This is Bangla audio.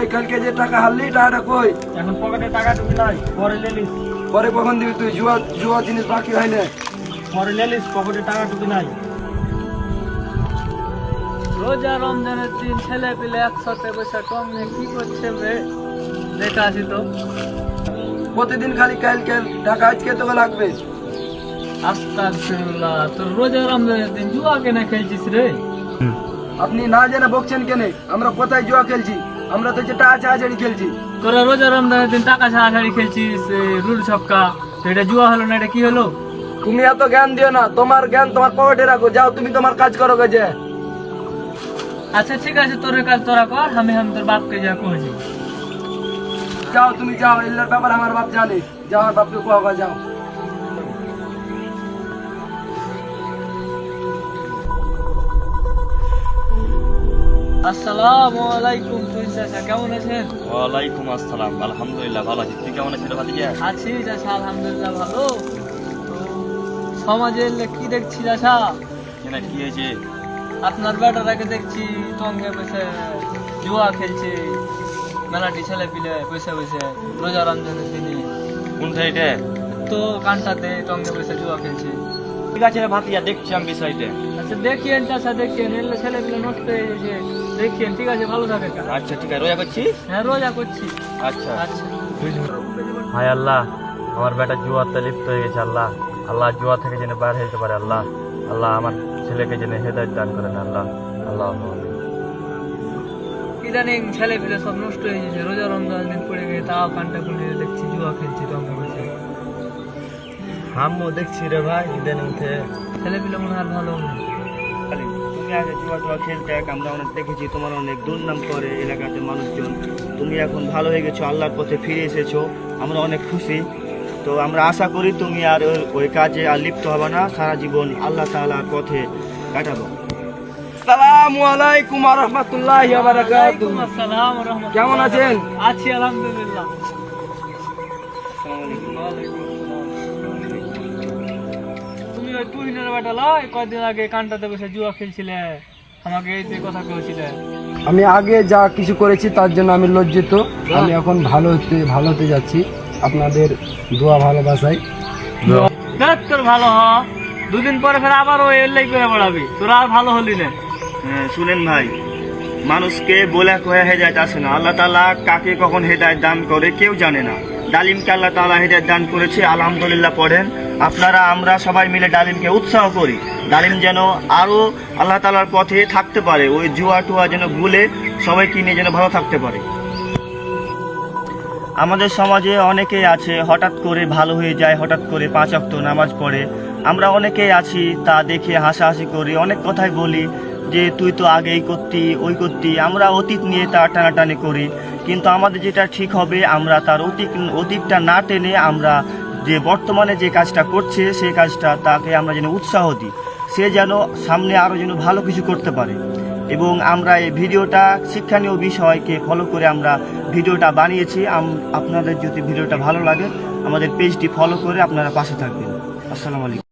কই কালকে যে টাকা হারলি টাকাটা কই? এখন পকেটে টাকা ঢুকি নাই পরে লেলিস পরে কখন দিবি তুই? জুয়া জুয়া জিনিস বাকি হয় না। পরে লেলিস পকেটে টাকা ঢুকি নাই। রোজা রমজানের দিন ছেলে পিলে একসাথে বসে টং নিয়ে কি করছে রে দেখা আসি তো। প্রতিদিন খালি কালকে টাকা আজকে তোকে লাগবে। আস্তাগফিরুল্লাহ তোর রোজা রমজানের দিন জুয়া কেনা খেলছিস রে? আপনি না জেনে বকছেন কেন? আমরা কোথায় জুয়া খেলছি? আমরা তো যে টাকা চাহাচাড়ি খেলছি। তোরা রোজা রমজানের দিন টাকা ছাড়াছাড়ি খেলছিস রুল ছক্কা এটা জুয়া হলো না এটা কি হলো? তুমি এত জ্ঞান দিও না তোমার জ্ঞান তোমার পকেটে রাখো যাও তুমি তোমার কাজ করো গেছে আচ্ছা ঠিক আছে তোর কাজ তোরা কর আমি আমি তোর বাপকে যা কইছি যাও তুমি যাও এল্লার ব্যাপার আমার বাপ জানে। যাও আমার বাপকে কোয়া যাও। আসসালামু আলাইকুম তুই চাচা কেমন আছেন? ওয়ালাইকুম আসসালাম আলহামদুলিল্লাহ ভালো আছি। তুই কেমন আছিস ভাতিজা? আছি চাচা আলহামদুলিল্লাহ ভালো। কি দেখছি চাচা কেনা কি হয়েছে? আপনার বেটাটাকে দেখছি টঙ্গে বসে জুয়া খেলছে। মেলাটি ছেলে পিলে বসে বসে রোজা রমজানের দিনে। কোন সাইডে? তো কানটাতে টঙ্গে বসে জুয়া খেলছে। ঠিক আছে রে ভাতিজা দেখছি আমি বিষয়টা। আচ্ছা দেখিয়েন চাচা দেখিয়েন এলে ছেলে পিলে নষ্ট হয়ে গেছে। দেখিয়েন ঠিক আছে ভালো থাকে আচ্ছা ঠিক আছে রোজা করছিস? হ্যাঁ রোজা করছি। আচ্ছা। আচ্ছা। হায় আল্লাহ আমার বেটা জুয়াতে লিপ্ত হয়ে গেছে আল্লাহ। আল্লাহ জুয়া থেকে যেন বাইরে হইতে পারে আল্লাহ। আল্লাহ আমার ছেলেকে যেন হেদায়ত দান করেন আল্লাহ। আল্লাহ ইদানিং ছেলে পিলে সব নষ্ট হয়ে গেছে রোজা রমজান দিন পড়ে গিয়ে তাও কানটা খুলে দেখছি জুয়া খেলছি বসে আমিও দেখছি রে ভাই ইদানিং ছেলে পিলে মনে হয় আর ভালো না। তুমি আগে জুয়া টুয়া খেলতে আমরা অনেক দেখেছি তোমার অনেক দুর্নাম করে এলাকাতে মানুষজন। তুমি এখন ভালো হয়ে গেছো আল্লাহর পথে ফিরে এসেছ আমরা অনেক খুশি। তো আমরা আশা করি তুমি আর ওই- কাজে আর লিপ্ত হবে না সারা জীবন আল্লাহ তাআলার পথে কাটাবো। আলাইকুম আসসালাম ওয়া রাহমাতুল্লাহ। কেমন আছেন? আছি আলহামদুলিল্লাহ। বেটা লয় কয়দিন আগে কানটাতে বসে জুয়া খেলছিলে আমাকে এই যে কথা কয়েছিলে আমি আগে যা কিছু করেছি তার জন্য আমি লজ্জিত। আমি এখন ভালো হতে ভালো হতে যাচ্ছি। আপনাদের দোয়া ভালোবাসায় দেখ তোর ভালো হ দুদিন পরে ফের আবার ওই এল্লাই করে বেড়াবি। তোরা আর ভালো হলি না। হ্যাঁ, শুনেন ভাই মানুষকে বলে কয়ে হেদায়ত আসে না। আল্লাহ তালা কাকে কখন হেদায়ত দান করে কেউ জানে না। ডালিমকে আল্লাহ তালা হেদায়ত দান করেছে, আলহামদুলিল্লাহ পড়েন। আপনারা, আমরা সবাই মিলে ডালিমকে উৎসাহ করি। ডালিম যেন আরও আল্লাহ তাআলার পথে থাকতে পারে, ওই জুয়া টুয়া যেন ভুলে সবাইকে নিয়ে যেন ভালো থাকতে পারে। আমাদের সমাজে অনেকেই আছে, হঠাৎ করে ভালো হয়ে যায়, হঠাৎ করে পাঁচ অক্ত নামাজ পড়ে। আমরা অনেকেই আছি, তা দেখে হাসাহাসি করি, অনেক কথাই বলি যে, তুই তো আগে এই করতি, ওই করতি। আমরা অতীত নিয়ে তা টানাটানি করি। কিন্তু আমাদের যেটা ঠিক হবে, আমরা তার অতীত অতীতটা না টেনে আমরা যে বর্তমানে যে কাজটা করছে সেই কাজটা তাকে আমরা যেন উৎসাহ দিই। সে যেন সামনে আরও যেন ভালো কিছু করতে পারে। এবং আমরা এই ভিডিওটা শিক্ষণীয় বিষয়কে ফলো করে আমরা ভিডিওটা বানিয়েছি। আপনাদের যদি ভিডিওটা ভালো লাগে, আমাদের পেজটি ফলো করে আপনারা পাশে থাকবেন। আসসালামু আলাইকুম।